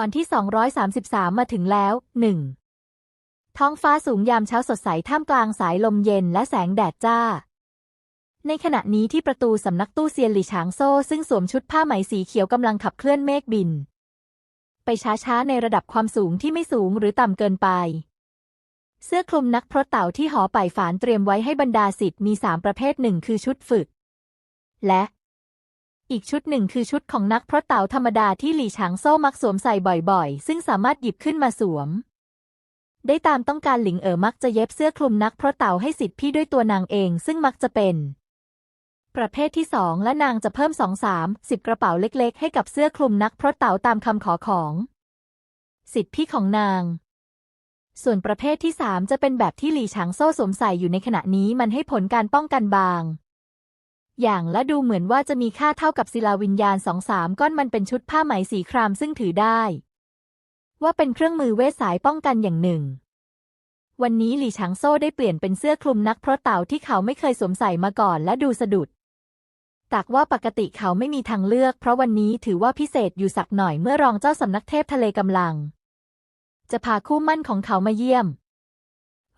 ตอนที่ 233 มาถึงแล้ว 1. ท้องฟ้าสูงยามเช้าสดใสท่ามกลางสายลมเย็นและแสงแดดจ้า ในขณะนี้ที่ประตูสำนักตู้เซียนหลี่ฉางโซ่ ซึ่งสวมชุดผ้าไหมสีเขียวกำลังขับเคลื่อนเมฆบิน ไปช้าๆ ในระดับความสูงที่ไม่สูงหรือต่ำเกินไป เสื้อคลุมนักพรตเต่าที่หอป่ายฝานเตรียมไว้ให้บรรดาสิทธิ์มีสามประเภทหนึ่งคือชุดฝึก และ อีกชุดหนึ่งคือชุดของนักพรตเต่าธรรมดาที่หลี่ฉางโซ่มักสวมใส่บ่อยๆ ซึ่งสามารถหยิบขึ้นมาสวม ได้ตามต้องการหลิงเอ๋อมักจะเย็บเสื้อคลุมนักพรตเต่าให้สิทธิ์พี่ด้วยตัวนางเอง ซึ่งมักจะเป็น ประเภทที่สองและนางจะเพิ่มสองสามสิบกระเป๋าเล็กๆ ให้กับเสื้อคลุมนักพรตเต่าตามคำขอของ สิทธิ์พี่ของนางส่วนประเภทที่สามจะเป็นแบบที่หลี่ฉางโซ่สวมใส่อยู่ในขณะนี้มันให้ผลการป้องกันบาง อย่างและดูเหมือนว่าจะมีค่าเท่ากับศิลาวิญญาณสองสามก้อนมันเป็นชุดผ้าไหมสีครามซึ่งถือได้ ว่าเป็นเครื่องมือเวทสายป้องกันอย่างหนึ่ง วันนี้หลี่ฉางโซ่ได้เปลี่ยนเป็นเสื้อคลุมนักเพราะเต่าที่เขาไม่เคยสวมใส่มาก่อนและดูสะดุดตากว่าปกติเขาไม่มีทางเลือก เพราะวันนี้ถือว่าพิเศษอยู่สักหน่อยเมื่อรองเจ้าสำนักเทพทะเลกำลัง จะพาคู่มั่นของเขามาเยี่ยม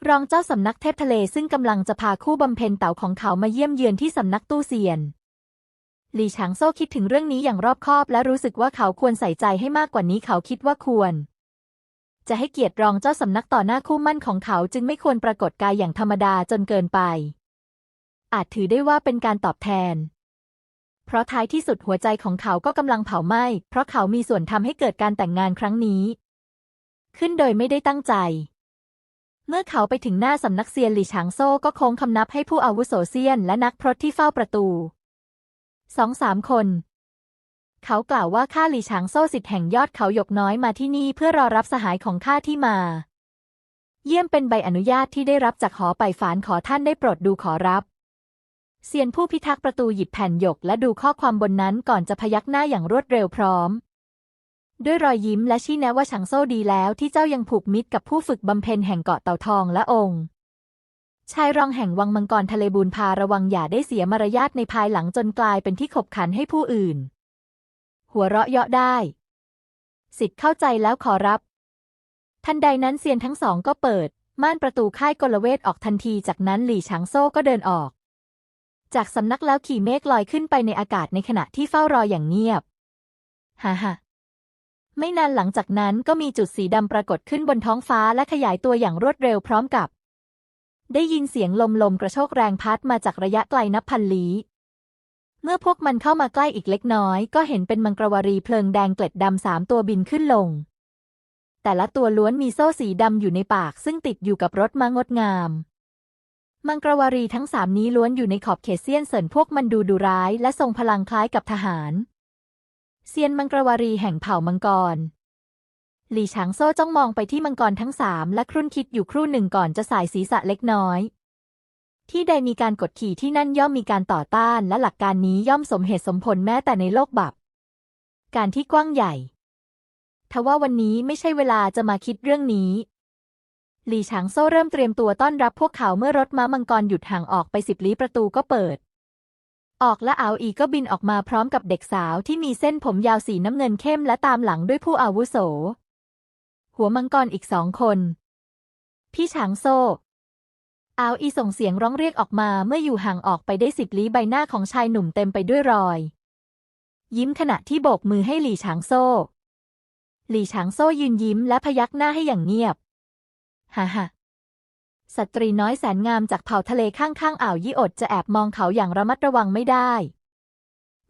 รองเจ้าสำนักเทพทะเลซึ่งกำลังจะพาคู่บำเพ็ญเต่าของเขามาเยี่ยมเยือนที่สำนักตู้เซียน หลี่ฉางโซ่คิดถึงเรื่องนี้อย่างรอบคอบ และรู้สึกว่าเขาควรใส่ใจให้มากกว่านี้เขาคิดว่าควร จะให้เกียรติรองเจ้าสำนักต่อหน้าคู่มั่นของเขาจึงไม่ควรปรากฏกายอย่างธรรมดาจนเกินไป อาจถือได้ว่าเป็นการตอบแทน เพราะท้ายที่สุดหัวใจของเขาก็กำลังเผาไหม้ เพราะเขามีส่วนทำให้เกิดการแต่งงานครั้งนี้ ขึ้นโดยไม่ได้ตั้งใจ เมื่อเขาไปถึงหน้าสำนักเซียนหลี่ฉางโซ่ก็โค้งคำนับให้ผู้อาวุโสเซียนและนักพรตที่เฝ้าประตูสองสามคน เขากล่าวว่าข้าหลี่ฉางโซ่สิทธิ์แห่งยอดเขาหยกน้อยมาที่นี่เพื่อรอรับสหายของข้าที่มา เยี่ยมเป็นใบอนุญาตที่ได้รับจากหอไปฝานขอท่านได้โปรดดูขอรับเซียนผู้พิทักษ์ประตูหยิบแผ่นหยกและดูข้อความบนนั้นก่อนจะพยักหน้าอย่างรวดเร็วพร้อม ด้วยรอยยิ้มและชี้แนะว่าฉางโซ่ดีแล้วที่เจ้ายังผูกมิตรกับผู้ฝึกบำเพ็ญแห่งเกาะเต่าทองและองค์ชายรองแห่งวังมังกรทะเลบูนพาระวังอย่าได้เสียมารยาทในภายหลังจนกลายเป็นที่ขบขันให้ผู้อื่น หัวเราะเยาะได้ สิทธิ์เข้าใจแล้วขอรับ ทันใดนั้นเซียนทั้งสองก็เปิด ม่านประตูค่ายกลเวทออกทันทีจากนั้นหลี่ฉางโซ่ก็เดินออก จากสำนักแล้วขี่เมฆลอยขึ้นไปในอากาศในขณะที่เฝ้ารออย่างเงียบ ฮ่าฮ่า ไม่นานหลังจากนั้นก็มีจุดสีดำปรากฏขึ้นบนท้องฟ้าและขยายตัวอย่างรวดเร็วพร้อมกับ ได้ยินเสียงลมลมกระโชกแรงพัดมาจากระยะไกลนับพันลี้ เมื่อพวกมันเข้ามาใกล้อีกเล็กน้อย ก็เห็นเป็นมังกรวารีเพลิงแดงเกล็ดดำสามตัวบินขึ้นลง แต่ละตัวล้วนมีโซ่สีดำอยู่ในปาก ซึ่งติดอยู่กับรถม้างดงาม มังกรวารีทั้งสามนี้ล้วนอยู่ในขอบเขตเซียนเสินพวกมันดูดุร้าย และทรงพลังคล้ายกับทหาร เซียนมังกรวารีแห่งเผ่ามังกร หลี่ฉางโซ่จ้องมองไปที่มังกรทั้งสามและครุ่นคิดอยู่ครู่หนึ่งก่อนจะสายศีรษะเล็กน้อย ที่ใดมีการกดขี่ที่นั่นย่อมมีการต่อต้านและหลักการนี้ย่อมสมเหตุสมผลแม้แต่ในโลกบับ การที่กว้างใหญ่ ทว่าวันนี้ไม่ใช่เวลาจะมาคิดเรื่องนี้หลี่ฉางโซ่เริ่มเตรียมตัวต้อนรับพวกเขาเมื่อรถม้ามังกรหยุดห่างออกไปสิบลี้ประตูก็เปิด ออกและเอาอีก็บินออกมาพร้อมกับเด็กสาวที่มีเส้นผมยาวสีน้ำเงินเข้มและตามหลังด้วยผู้อาวุโส หัวมังกรอีกสองคน พี่ฉางโซ่อาวอีส่งเสียงร้องเรียกออกมาเมื่ออยู่ห่างออกไปได้สิบลี้ใบหน้าของชายหนุ่มเต็มไปด้วยรอย ยิ้มขณะที่โบกมือให้หลี่ฉางโซ่ หลี่ฉางโซ่ยืนยิ้มและพยักหน้าให้อย่างเงียบ ฮ่าฮ่า สตรีน้อยแสนงามจากเผ่าทะเลข้างๆอ่าวยี่อดจะแอบมองเขาอย่างระมัดระวังไม่ได้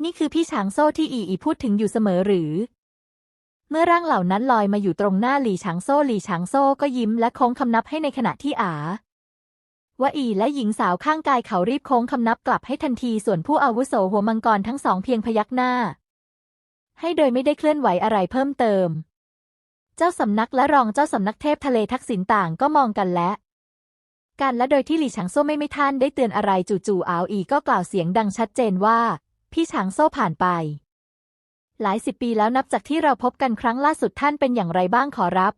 นี่คือพี่ฉางโซ่ที่อีอีพูดถึงอยู่เสมอหรือ เมื่อร่างเหล่านั้นลอยมาอยู่ตรงหน้าหลี่ฉางโซ่หลี่ฉางโซ่ก็ยิ้มและโค้งคำนับให้ในขณะที่อาว่าอีและหญิงสาวข้างกายเขารีบโค้งคำนับกลับให้ทันทีส่วนผู้อาวุโสหัวมังกรทั้งสองเพียงพยักหน้า ให้โดยไม่ได้เคลื่อนไหวอะไรเพิ่มเติม เจ้าสำนักและรองเจ้าสำนักเทพทะเลทักษิณต่างก็มองกันและ กันและโดยที่หลี่ฉางโซ่ไม่ไม่ท่านได้เตือนอะไรจู่ๆอาวอีก็กล่าวเสียงดังชัดเจนว่า พี่ฉางโซ่ผ่านไป หลายสิบปีแล้วนับจากที่เราพบกันครั้งล่าสุดท่านเป็นอย่างไรบ้างขอรับ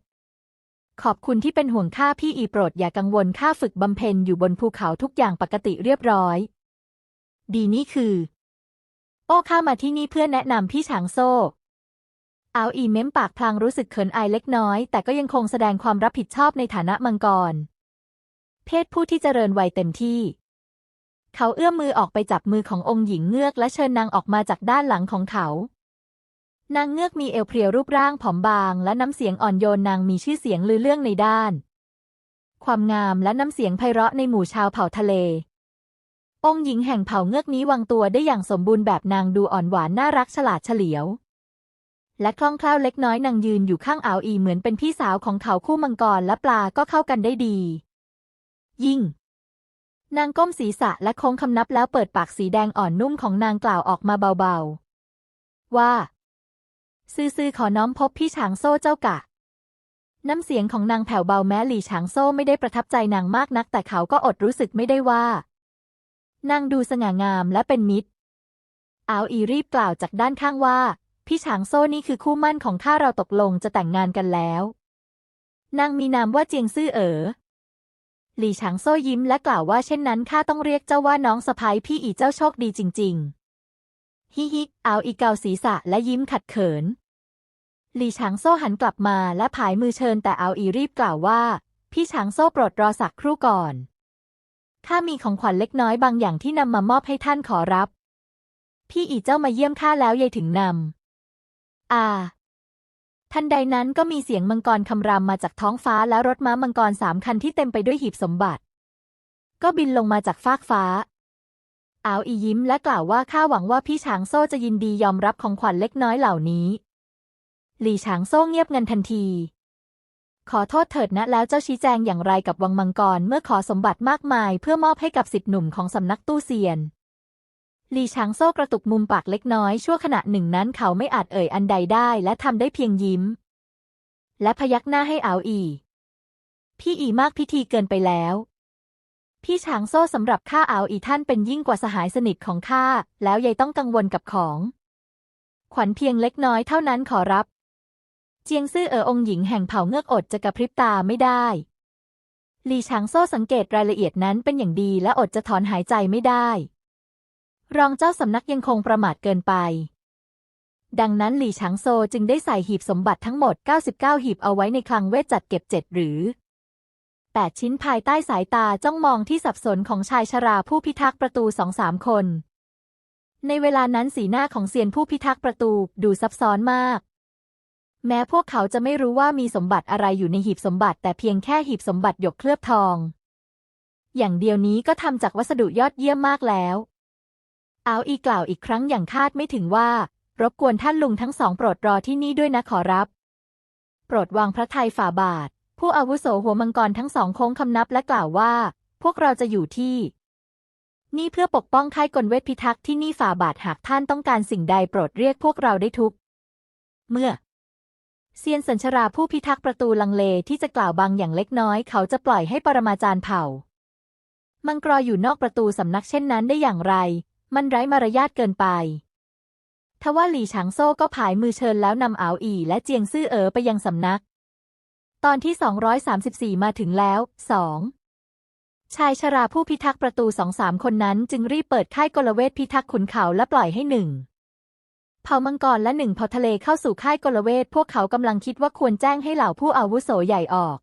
ขอบคุณที่เป็นห่วงข้าพี่อีโปรดอย่ากังวลข้าฝึกบำเพ็ญอยู่บนภูเขาทุกอย่างปกติเรียบร้อย ดีนี่คือ โอ้ข้ามาที่นี่เพื่อแนะนำพี่ฉางโซ่เอาอีเม้มปากพลางรู้สึกเขินอายเล็กน้อย แต่ก็ยังคงแสดงความรับผิดชอบในฐานะมังกร เพศผู้ที่เจริญวัยเต็มที่ เขาเอื้อมมือออกไปจับมือขององค์หญิงเงือกและเชิญนางออกมาจากด้านหลังของเขา นางเงือกมีเอวเพรียวรูปร่างผอมบาง และน้ำเสียงอ่อนโยนนางมีชื่อเสียงลือเรื่องในด้าน ความงามและน้ำเสียงไพเราะในหมู่ชาวเผ่าทะเล องค์หญิงแห่งเผ่าเงือกนี้วางตัวได้อย่างสมบูรณ์แบบนางดูอ่อนหวานน่ารักฉลาดเฉลียวและคล่องแคล่วเล็กน้อยนางยืนอยู่ข้างอ่าวอีเหมือนเป็นพี่สาวของเขาคู่มังกรและปลาก็เข้ากันได้ดี ยิ่ง นางก้มศีรษะและโค้งคำนับแล้วเปิดปากสีแดงอ่อนนุ่มของนางกล่าวออกมาเบาๆ ว่า ซื่อๆขอน้อมพบพี่ฉางโซ่เจ้ากะ น้ำเสียงของนางแผ่วเบาแม้หลี่ฉางโซ่ไม่ได้ประทับใจนางมากนัก แต่เขาก็อดรู้สึกไม่ได้ว่า นางดูสง่างามและเป็นมิตรอาวอีรีบกล่าวจากด้านข้างว่า พี่ฉางโซ่นี่คือคู่มั่นของข้าเราตกลงจะแต่งงานกันแล้ว นางมีนามว่าเจียงซื่อเอ๋อ หลี่ฉางโซ่ยิ้มและกล่าวว่าเช่นนั้นข้าต้องเรียกเจ้าว่าน้องสะพ้ายพี่อีเจ้าโชคดีจริง ๆ ฮิฮิเอาอีเกาศีรษะและยิ้มขัดเขิน หลี่ฉางโซ่หันกลับมาและผายมือเชิญแต่เอาอีรีบกล่าวว่า พี่ฉางโซ่โปรดรอสักครู่ก่อนข้ามีของขวัญเล็กน้อยบางอย่างที่นำมามอบให้ท่านขอรับ พี่อีเจ้ามาเยี่ยมข้าแล้วยายถึงนำอ่า ทันใดนั้นก็มีเสียงมังกรคำรามมาจากท้องฟ้าและรถม้ามังกรสามคันที่เต็มไปด้วยหีบสมบัติ ก็บินลงมาจากฟากฟ้าอาวอียิ้มและกล่าวว่าข้าหวังว่าพี่ฉางโซ่จะยินดียอมรับของขวัญเล็กน้อยเหล่านี้ หลี่ฉางโซ่เงียบงันทันที ขอโทษเถิดนะแล้วเจ้าชี้แจงอย่างไรกับวังมังกรเมื่อขอสมบัติมากมาย เพื่อมอบให้กับสิทธิหนุ่มของสำนักตู้เซียน ลี่ฉางโซ่กระตุกมุมปากเล็กน้อยชั่วขณะหนึ่งนั้นเขาไม่อาจเอ่ยอันใดได้และทำได้เพียงยิ้ม และพยักหน้าให้อาอี พี่อีมากพิธีเกินไปแล้ว พี่ฉางโซ่สำหรับข้าอาอีท่านเป็นยิ่งกว่าสหายสนิทของข้าแล้วยายต้องกังวลกับของ ขวัญเพียงเล็กน้อยเท่านั้นขอรับ เจียงซื่อเอ๋อองหญิงแห่งเผ่าเงือกอดจะกระพริบตาไม่ได้ลี่ฉางโซ่สังเกตรายละเอียดนั้นเป็นอย่างดีและอดจะถอนหายใจไม่ได้ รองเจ้าสำนักยังคงประมาทเกินไป ดังนั้นหลี่ฉางโซจึงได้ใส่หีบสมบัติทั้งหมด 99 หีบเอาไว้ในคลังเวทจัดเก็บเจ็ดหรือ 8 ชิ้นภายใต้สายตาจ้องมองที่สับสนของชายชราผู้พิทักษ์ประตูสองสามคน ในเวลานั้นสีหน้าของเซียนผู้พิทักษ์ประตูดูซับซ้อนมากแม้พวกเขาจะไม่รู้ว่ามีสมบัติอะไรอยู่ในหีบสมบัติ แต่เพียงแค่หีบสมบัติหยกเคลือบทอง อย่างเดียวนี้ก็ทำจากวัสดุยอดเยี่ยมมากแล้ว เอาอีกล่าวอีกครั้งอย่างคาดไม่ถึงว่า รบกวนท่านลุงทั้งสองโปรดรอที่นี่ด้วยนะขอรับ โปรดวางพระทัยฝ่าบาท ผู้อาวุโสหัวมังกรทั้งสองโค้งคำนับและกล่าวว่า พวกเราจะอยู่ที่ นี่เพื่อปกป้องค่ายกลเวทพิทักษ์ที่นี่ฝ่าบาทหากท่านต้องการสิ่งใดโปรดเรียกพวกเราได้ทุก เมื่อเซียนสัญชราผู้พิทักษ์ประตูลังเลที่จะกล่าวบางอย่างเล็กน้อย เขาจะปล่อยให้ปรมาจารย์เผ่า มังกรอยู่นอกประตูสำนักเช่นนั้นได้อย่างไร มันไร้มารยาทเกินไป ทว่าหลี่ฉางโซ่ก็ผายมือเชิญแล้วนำอาวอีและเจียงซื่อเอ๋อไปยังสำนัก ตอนที่ 234 มาถึงแล้ว 2. ชายชราผู้พิทักษ์ประตูสองสามคนนั้นจึงรีบเปิดค่ายกลเวทพิทักษ์ขุนเขาและปล่อยให้หนึ่งเผ่ามังกรและหนึ่งเผ่าทะเลเข้าสู่ค่ายกลเวทพวกเขากำลังคิดว่าควรแจ้งให้เหล่าผู้อาวุโสใหญ่ออก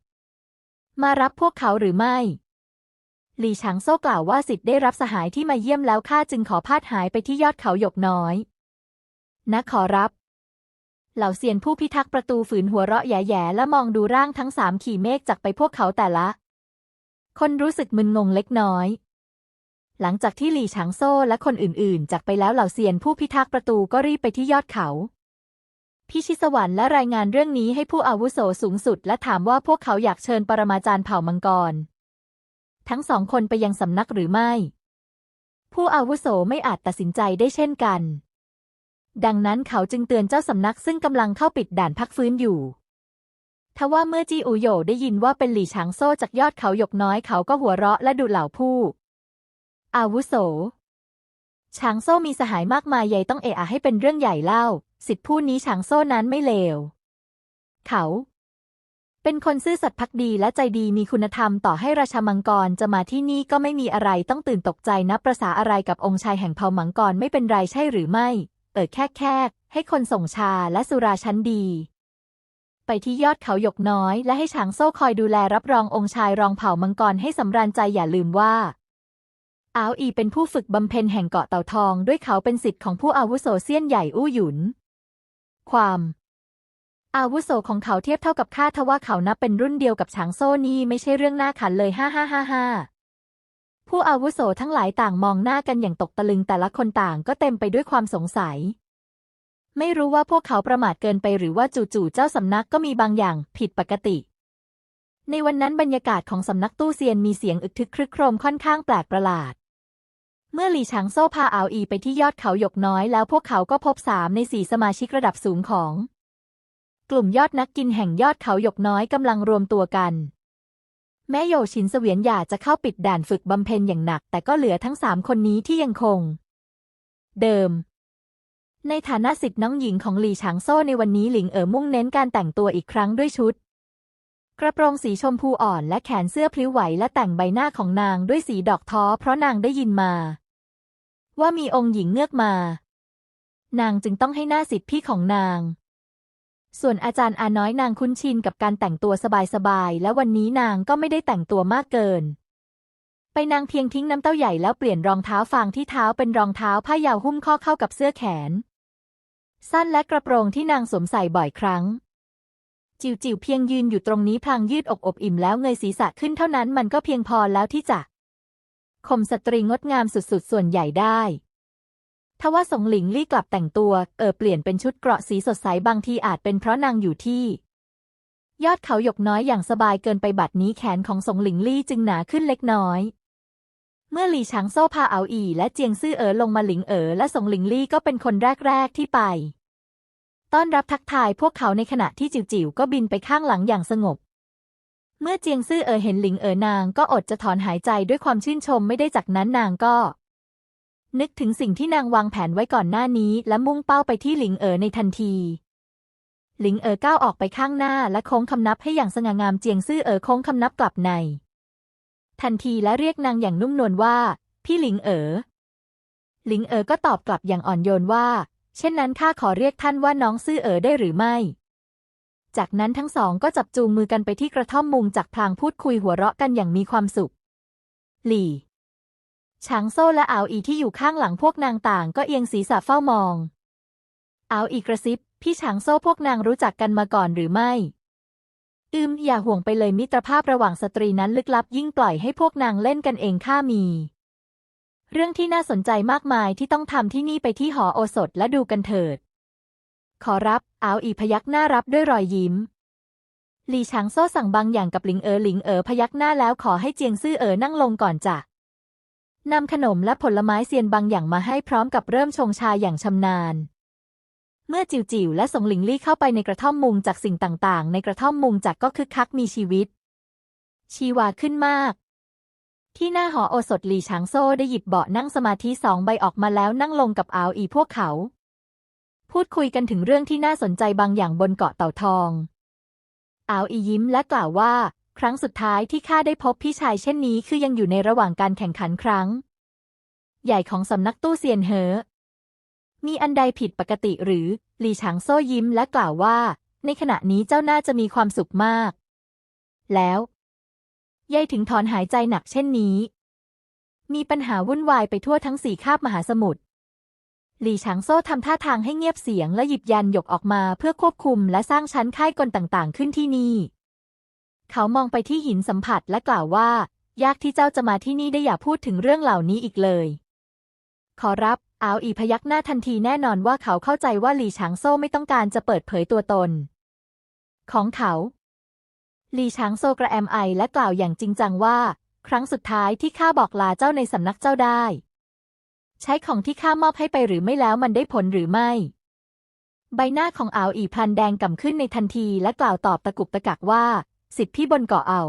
มารับพวกเขาหรือไม่ หลี่ฉางโซ่กล่าวว่าสิทธิ์ได้รับสหายที่มาเยี่ยมแล้วข้าจึงขอพาดหายไปที่ยอดเขาหยกน้อยนะขอรับ เหล่าเซียนผู้พิทักษ์ประตูฝืนหัวเราะแย่ๆและมองดูร่างทั้งสามขี่เมฆจากไปพวกเขาแต่ละ คนรู้สึกมึนงงเล็กน้อย หลังจากที่หลี่ฉางโซ่และคนอื่นๆ จากไปแล้วเหล่าเซียนผู้พิทักษ์ประตูก็รีบไปที่ยอดเขาพิชิสวรรค์และรายงานเรื่องนี้ให้ผู้อาวุโสสูงสุด และถามว่าพวกเขาอยากเชิญปรมาจารย์เผ่ามังกร ทั้งสองคนไปยังสำนักหรือไม่ ผู้อาวุโสไม่อาจตัดสินใจได้เช่นกัน ดังนั้นเขาจึงเตือนเจ้าสำนักซึ่งกำลังเข้าปิดด่านพักฟื้นอยู่ทว่าเมื่อจีอูโยได้ยินว่าเป็นหลี่ฉางโซ่จากยอดเขาหยกน้อยเขาก็หัวเราะและดุเหล่าผู้ อาวุโสชางโซ่มีสหายมากมายใหญ่ต้องเอะอะให้เป็นเรื่องใหญ่เล่า สิทธิผู้นี้ชางโซ่นั้นไม่เลว เขา เป็นคนซื่อสัตย์พักดีและใจดีมีคุณธรรมต่อให้ราชามังกรจะมาที่นี่ก็ไม่มีอะไรต้องตื่นตกใจนับประษาอะไรกับองค์ชายแห่งเผ่ามังกรไม่เป็นไรใช่หรือไม่เออแค่แค่ให้คนส่งชาและสุราชั้นดี ไปที่ยอดเขาหยกน้อย และให้ฉางโซ่คอยดูแลรับรององค์ชายรองเผ่ามังกรให้สำราญใจอย่าลืมว่าอาวอีเป็นผู้ฝึกบำเพ็ญแห่งเกาะเต่าทอง ด้วยเขาเป็นสิทธิ์ของผู้อาวุโสเซียนใหญ่อู้หยุน ความ อาวุโสของเขาเทียบเท่ากับข้าทว่าเขานับเป็นรุ่นเดียวกับฉางโซ่นี่ไม่ใช่เรื่องน่าขันเลยฮ่าฮ่าฮ่าฮ่าผู้อาวุโสทั้งหลายต่างมองหน้ากันอย่างตกตะลึงแต่ละคนต่างก็เต็มไปด้วยความสงสัย ไม่รู้ว่าพวกเขาประมาทเกินไปหรือว่าจู่ๆเจ้าสำนักก็มีบางอย่างผิดปกติ ในวันนั้นบรรยากาศของสำนักตู้เซียนมีเสียงอึกทึกครึกโครมค่อนข้างแปลกประหลาด เมื่อหลี่ฉางโซ่พาอาวอีไปที่ยอดเขาหยกน้อยแล้วพวกเขาก็พบสามในสี่สมาชิกระดับสูงของ กลุ่มยอดนักกินแห่งยอดเขาหยกน้อยกำลังรวมตัวกัน แม้โยชินเสวียนหยาจะเข้าปิดด่านฝึกบำเพ็ญอย่างหนัก แต่ก็เหลือทั้งสามคนนี้ที่ยังคง เดิม ในฐานะสิทธิ์น้องหญิงของหลี่ฉางโซ่ในวันนี้หลิงเอ๋อมุ่งเน้นการแต่งตัวอีกครั้งด้วยชุด กระโปรงสีชมพูอ่อนและแขนเสื้อพลิ้วไหวและแต่งใบหน้าของนางด้วยสีดอกท้อเพราะนางได้ยินมา ว่ามีองค์หญิงเงือกมา นางจึงต้องให้หน้าสิทธิพี่ของนาง ส่วนอาจารย์อาน้อยนางคุ้นชินกับการแต่งตัวสบายๆ และวันนี้นางก็ไม่ได้แต่งตัวมากเกิน ไปนางเพียงทิ้งน้ำเต้าใหญ่แล้วเปลี่ยนรองเท้าฟางที่เท้าเป็นรองเท้าผ้ายาวหุ้มข้อเข้ากับเสื้อแขน สั้นและกระโปรงที่นางสวมใส่บ่อยครั้ง จิวจิวเพียงยืนอยู่ตรงนี้พลางยืดอกอบอิ่มแล้วเงยศีรษะขึ้นเท่านั้นมันก็เพียงพอแล้วที่จะข่มสตรีงดงามสุดๆ ส่วนใหญ่ได้ ทว่าสงหลิงลี่กลับแต่งตัวเออเปลี่ยนเป็นชุดเกราะสีสดใสบางทีอาจเป็นเพราะนางอยู่ที่ ยอดเขาหยกน้อยอย่างสบายเกินไปบัดนี้แขนของสงหลิงลี่จึงหนาขึ้นเล็กน้อย เมื่อหลี่ฉางโซ่พาเอาอีและเจียงซื่อเอ๋อลงมาหลิงเอ๋อและสงหลิงลี่ก็เป็นคนแรก ๆ ที่ไป ต้อนรับทักทายพวกเขาในขณะที่จิ๋วจิ๋วก็บินไปข้างหลังอย่างสงบ เมื่อเจียงซื่อเอ๋อเห็นหลิงเอ๋อนางก็อดจะถอนหายใจด้วยความชื่นชมไม่ได้จากนั้นนางก็ นึกถึงสิ่งที่นางวางแผนไว้ก่อนหน้านี้ และมุ่งเป้าไปที่หลิงเอ๋อในทันที หลิงเอ๋อก้าวออกไปข้างหน้าและโค้งคำนับให้อย่างสง่างามเจียงซื่อเอ๋อโค้งคำนับกลับใน ทันทีและเรียกนางอย่างนุ่มนวลว่า พี่หลิงเอ๋อหลิงเอ๋อก็ตอบกลับอย่างอ่อนโยนว่า เช่นนั้นข้าขอเรียกท่านว่าน้องซื่อเอ๋อได้หรือไม่ จากนั้นทั้งสองก็จับจูงมือกันไปที่กระท่อมมุงจากพลางพูดคุยหัวเราะกันอย่างมีความสุข หลี่ ช้างโซ่และอาวอีที่อยู่ข้างหลังพวกนางต่างก็เอียงศีรษะเฝ้ามองอาวอีกระซิบ พี่ช้างโซ่พวกนางรู้จักกันมาก่อนหรือไม่ อืม อย่าห่วงไปเลยมิตรภาพระหว่างสตรีนั้นลึกลับยิ่งปล่อยให้พวกนางเล่นกันเองข้ามี เรื่องที่น่าสนใจมากมายที่ต้องทำที่นี่ไปที่หอโอสถและดูกันเถิด ขอรับอาวอีพยักหน้ารับด้วยรอยยิ้มหลีช้างโซ่สั่งบางอย่างกับหลิงเอ๋อหลิงเอ๋อพยักหน้าแล้วขอให้เจียงซื่อเอ๋อนั่งลงก่อนจ้ะ นำขนมและผลไม้เซียนบางอย่างมาให้พร้อมกับเริ่มชงชาอย่างชำนาญ เมื่อจิวจิวและสงหลิงลี่เข้าไปในกระท่อมมุงจากสิ่งต่างๆ ในกระท่อมมุงจากก็คึกคักมีชีวิต ชีวาขึ้นมาก ที่หน้าหอโอสถหลีฉางโซ่ได้หยิบเบาะนั่งสมาธิสองใบออกมาแล้วนั่งลงกับอาวอีพวกเขา พูดคุยกันถึงเรื่องที่น่าสนใจบางอย่างบนเกาะเต่าทองอาวอียิ้มและกล่าวว่า ครั้งสุดท้ายที่ข้าได้พบพี่ชายเช่นนี้คือยังอยู่ในระหว่างการแข่งขันครั้ง ใหญ่ของสำนักตู้เซียนเหอ มีอันใดผิดปกติหรือหลี่ฉางโซ่ยิ้มและกล่าวว่า ในขณะนี้เจ้าน่าจะมีความสุขมาก แล้วยายถึงถอนหายใจหนักเช่นนี้ มีปัญหาวุ่นวายไปทั่วทั้งสี่คาบมหาสมุทรหลี่ฉางโซ่ทำท่าทางให้เงียบเสียงและหยิบยันหยกออกมาเพื่อควบคุมและสร้างชั้นค่ายกลต่างๆ ขึ้นที่นี่ เขามองไปที่หินสัมผัสและกล่าวว่า ยากที่เจ้าจะมาที่นี่ได้อย่าพูดถึงเรื่องเหล่านี้อีกเลย ขอรับอาวอีพยักหน้าทันทีแน่นอนว่าเขาเข้าใจว่าหลี่ฉางโซ่ไม่ต้องการจะเปิดเผยตัวตน ของเขาหลี่ฉางโซกระแอมไอและกล่าวอย่างจริงจังว่า ครั้งสุดท้ายที่ข้าบอกลาเจ้าในสำนักเจ้าได้ ใช้ของที่ข้ามอบให้ไปหรือไม่แล้วมันได้ผลหรือไม่ ใบหน้าของอาวอีพลันแดงก่ำขึ้นในทันทีและกล่าวตอบตะกุกตะกักว่า สิทธิพี่บนเกาะเอา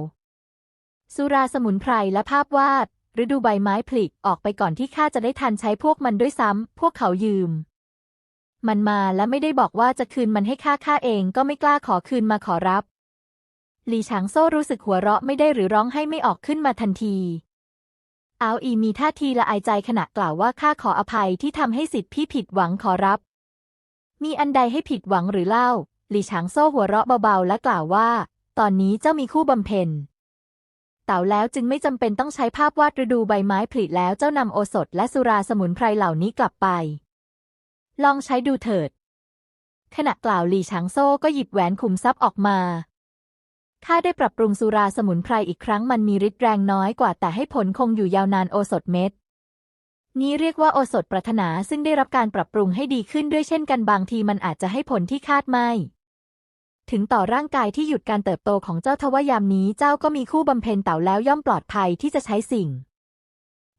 สุราสมุนไพรและภาพวาด ฤดูใบไม้ผลิออกไปก่อนที่ข้าจะได้ทันใช้พวกมันด้วยซ้ำ พวกเขายืม มันมาและไม่ได้บอกว่าจะคืนมันให้ข้าข้าเองก็ไม่กล้าขอคืนมาขอรับ หลีฉางโซ่รู้สึกหัวเราะไม่ได้หรือร้องให้ไม่ออกขึ้นมาทันทีอาวอีมีท่าทีละอายใจขณะกล่าวว่าข้าขออภัยที่ทำให้สิทธิพี่ผิดหวังขอรับ มีอันใดให้ผิดหวังหรือเล่า หลี่ฉางโซ่หัวเราะเบาๆ และกล่าวว่า ตอนนี้เจ้ามีคู่บำเพ็ญเต่าแล้วจึงไม่จำเป็นต้องใช้ภาพวาดฤดูใบไม้ผลิแล้วเจ้านำโอสถและสุราสมุนไพรเหล่านี้กลับไป ลองใช้ดูเถิด ขณะกล่าวหลี่ฉางโซ่ก็หยิบแหวนขุมทรัพย์ออกมาข้าได้ปรับปรุงสุราสมุนไพรอีกครั้งมันมีฤทธิ์แรงน้อยกว่าแต่ให้ผลคงอยู่ยาวนานโอสถเม็ดนี้เรียกว่าโอสถปรารถนาซึ่งได้รับการปรับปรุงให้ดีขึ้นด้วยเช่นกันบางทีมันอาจจะให้ผลที่คาดไม่ ถึงต่อร่างกายที่หยุดการเติบโตของเจ้าทว่ายามนี้เจ้าก็มีคู่บำเพ็ญเต่าแล้วย่อมปลอดภัยที่จะใช้สิ่ง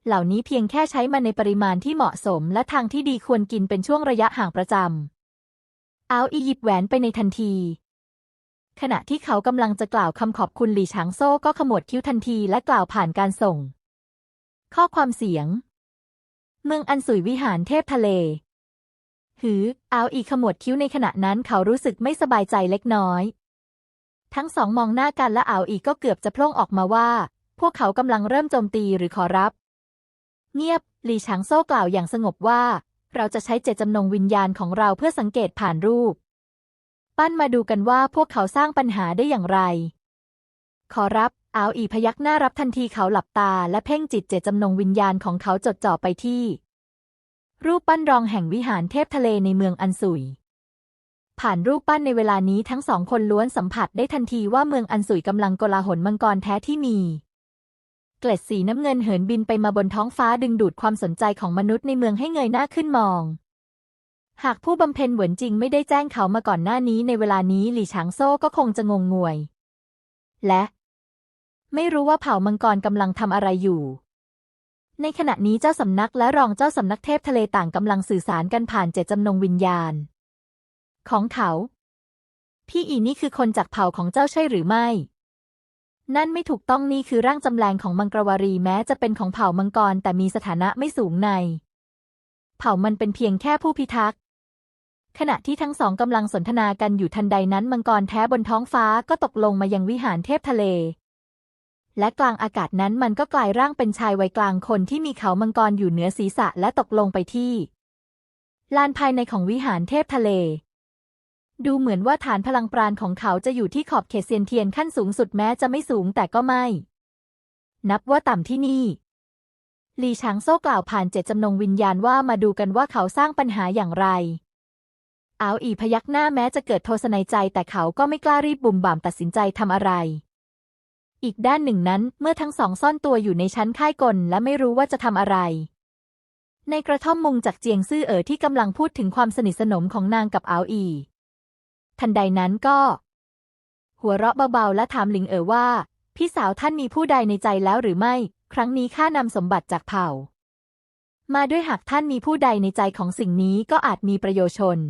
เหล่านี้เพียงแค่ใช้มันในปริมาณที่เหมาะสมและทางที่ดีควรกินเป็นช่วงระยะห่างประจำเอาอียิปต์แหวนไปในทันที ขณะที่เขากำลังจะกล่าวคำขอบคุณหลี่ฉางโซ่ก็ขมวดคิ้วทันทีและกล่าวผ่านการส่ง ข้อความเสียง เมืองอันสุยวิหารเทพทะเล หือ เอาอีกขมวดคิ้วในขณะนั้นเขารู้สึกไม่สบายใจเล็กน้อย ทั้งสองมองหน้ากันและเอาอีกก็เกือบจะพล่งออกมาว่า พวกเขากำลังเริ่มโจมตีหรือขอรับ เงียบหลีฉางโซ่กล่าวอย่างสงบว่า เราจะใช้เจตจำนงวิญญาณของเราเพื่อสังเกตผ่านรูป ปั้นมาดูกันว่าพวกเขาสร้างปัญหาได้อย่างไร ขอรับเอาอีพยักหน้ารับทันทีเขาหลับตาและเพ่งจิตเจตจำนงวิญญาณของเขาจดจ่อไปที่ รูปปั้นรองแห่งวิหารเทพทะเลในเมืองอันสุย ผ่านรูปปั้นในเวลานี้ทั้งสองคนล้วนสัมผัสได้ทันทีว่าเมืองอันสุยกำลังกลาหลมังกรแท้ที่มี เกล็ดสีน้ำเงินเหินบินไปมาบนท้องฟ้าดึงดูดความสนใจของมนุษย์ในเมืองให้เงยหน้าขึ้นมอง หากผู้บำเพ็ญเหวินจริงไม่ได้แจ้งเขามาก่อนหน้านี้ในเวลานี้หลี่ฉางโซ่ก็คงจะงงงวย และ ไม่รู้ว่าเผ่ามังกรกำลังทำอะไรอยู่ ในขณะนี้เจ้าสำนักและรองเจ้าสำนักเทพทะเลต่างกำลังสื่อสารกันผ่านเจตจำนงวิญญาณ ของเขา พี่อีนี่คือคนจากเผ่าของเจ้าใช่หรือไม่ นั่นไม่ถูกต้องนี่คือร่างจำแรงของมังกรวารีแม้จะเป็นของเผ่ามังกรแต่มีสถานะไม่สูงใน เผ่ามันเป็นเพียงแค่ผู้พิทักษ์ขณะที่ทั้งสองกำลังสนทนากันอยู่ทันใดนั้นมังกรแท้บนท้องฟ้าก็ตกลงมายังวิหารเทพทะเล และกลางอากาศนั้นมันก็กลายร่างเป็นชายวัยกลางคนที่มีเขามังกรอยู่เหนือศีรษะและตกลงไปที่ลานภายในของวิหารเทพทะเล ดูเหมือนว่าฐานพลังปราณของเขาจะอยู่ที่ขอบเขตเซียนเทียนขั้นสูงสุดแม้จะไม่สูงแต่ก็ไม่ นับว่าต่ำที่นี่หลีฉางโซ่กล่าวผ่านเจตจำนงวิญญาณว่ามาดูกันว่าเขาสร้างปัญหาอย่างไรอาวอีพยักหน้าแม้จะเกิดโทสะในใจแต่เขาก็ไม่กล้ารีบบุ่มบ่ามตัดสินใจทำอะไร อีกด้านหนึ่งนั้นเมื่อทั้งสองซ่อนตัวอยู่ในชั้นค่ายกลและไม่รู้ว่าจะทำอะไร ในกระท่อมมุงจากเจียงซื่อเอ๋อที่กำลังพูดถึงความสนิทสนมของนางกับอาวอี ทันใดนั้นก็ หัวเราะเบาๆและถามหลิงเอ๋อว่า พี่สาวท่านมีผู้ใดในใจแล้วหรือไม่ ครั้งนี้ข้านำสมบัติจากเผ่า มาด้วยหากท่านมีผู้ใดในใจของสิ่งนี้ก็อาจมีประโยชน์